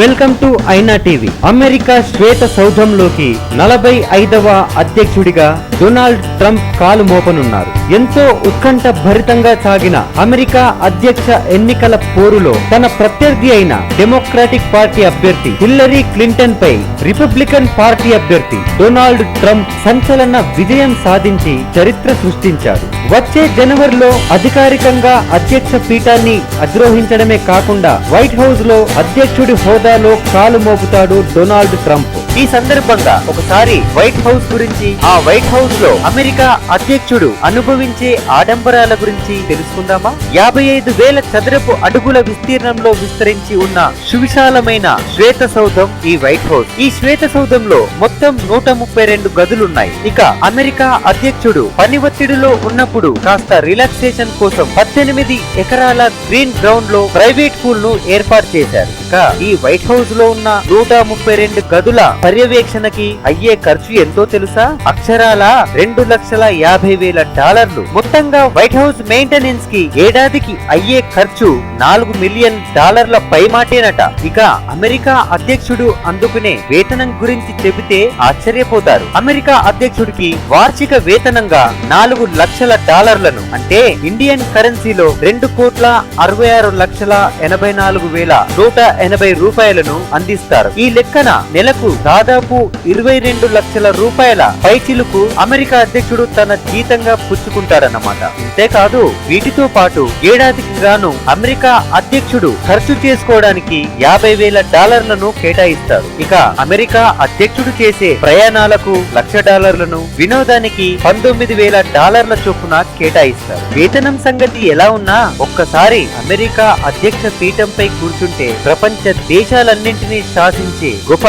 Welcome to ఐనా TV. America శ్వేత సౌధంలోకి నలభై ఐదవ అధ్యక్షుడిగా డొనాల్డ్ ట్రంప్ కాలు మోపనున్నారు. ఎంతో ఉత్కంఠ భరితంగా సాగిన అమెరికా అధ్యక్ష ఎన్నికల పోరులో తన ప్రత్యర్థి అయిన డెమోక్రాటిక్ పార్టీ అభ్యర్థి హిల్లరీ క్లింటన్ పై రిపబ్లికన్ పార్టీ అభ్యర్థి డొనాల్డ్ ట్రంప్ సంచలన విజయం సాధించి చరిత్ర సృష్టించారు. వచ్చే జనవరిలో అధికారికంగా అధ్యక్ష పీఠాన్ని అధిరోహించడమే కాకుండా వైట్ హౌస్లో అధ్యక్షుడి హోదా అమెరికాలో కాలు మోపుతాడు డొనాల్డ్ ట్రంప్. ఈ సందర్భంగా ఒకసారి వైట్ హౌస్ గురించి ఆ వైట్ హౌస్లో అమెరికా అధ్యక్షుడు అనుభవించే ఆడంబరాల గురించి తెలుసుకుందామా? యాభై ఐదు వేల చదరపు అడుగుల విస్తీర్ణంలో విస్తరించి ఉన్న సువిశాలమైన శ్వేత సౌధం ఈ వైట్ హౌస్. ఈ శ్వేత సౌధంలో మొత్తం నూట ముప్పై రెండు గదులున్నాయి. ఇక అమెరికా అధ్యక్షుడు పని ఒత్తిడిలో ఉన్నప్పుడు కాస్త రిలాక్సేషన్ కోసం పద్దెనిమిది ఎకరాల గ్రీన్ గ్రౌండ్లో ప్రైవేట్ పూల్ను ఏర్పాటు చేశారు. ఇక ఈ వైట్ హౌస్లో ఉన్న నూట ముప్పై రెండు గదుల పర్యవేక్షణకి అయ్యే ఖర్చు ఎంతో తెలుసా? అక్షరాల రెండు లక్షల యాభై వేల డాలర్లు. మొత్తంగా వైట్ హౌస్ మెయింటెనెన్స్కి ఏడాదికి అయ్యే ఖర్చు నాలుగు మిలియన్ డాలర్ల పైమాటేనట. ఇక అమెరికా అధ్యక్షుడు అందుకునే వేతనం గురించి చెబితే ఆశ్చర్యపోతారు. అమెరికా అధ్యక్షుడికి వార్షిక వేతనంగా నాలుగు లక్షల డాలర్లను అంటే ఇండియన్ కరెన్సీలో రెండు కోట్ల అరవై ఆరు లక్షల ఎనభై నాలుగు వేల నూట ఎనభై రూపాయలను అందిస్తారు. ఈ లెక్కన నెలకు దాదాపు ఇరవై రెండు లక్షల రూపాయల పైచిలుకు అమెరికా అధ్యక్షుడు తన జీతంగా పుచ్చుకుంటారన్నమాట. అంతేకాదు వీటితో పాటు ఏడాదికి గాను అమెరికా అధ్యక్షుడు ఖర్చు చేసుకోవడానికి యాభై వేల డాలర్లను కేటాయిస్తారు. ఇక అమెరికా అధ్యక్షుడు చేసే ప్రయాణాలకు లక్ష డాలర్లను వినోదానికి పంతొమ్మిది వేల డాలర్ల చొప్పున కేటాయిస్తారు. వేతనం సంగతి ఎలా ఉన్నా ఒక్కసారి అమెరికా అధ్యక్ష పీఠంపై కూర్చుంటే ప్రపంచ దేశాలన్నింటినీ శాసించే గొప్ప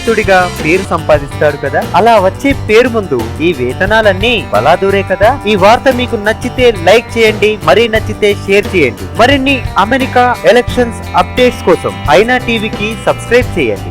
శక్తివంతుడిగా పేరు సంపాదిస్తాడు కదా? అలా వచ్చే పేరు ముందు ఈ వేతనాలన్నీ బలాదూరే కదా? ఈ వార్త మీకు నచ్చితే లైక్ చేయండి మరీ నచ్చితే షేర్ చేయండి. మరిన్ని అమెరికా ఎలక్షన్స్ అప్డేట్స్ కోసం ఐనా టీవీకి సబ్స్క్రైబ్ చేయండి.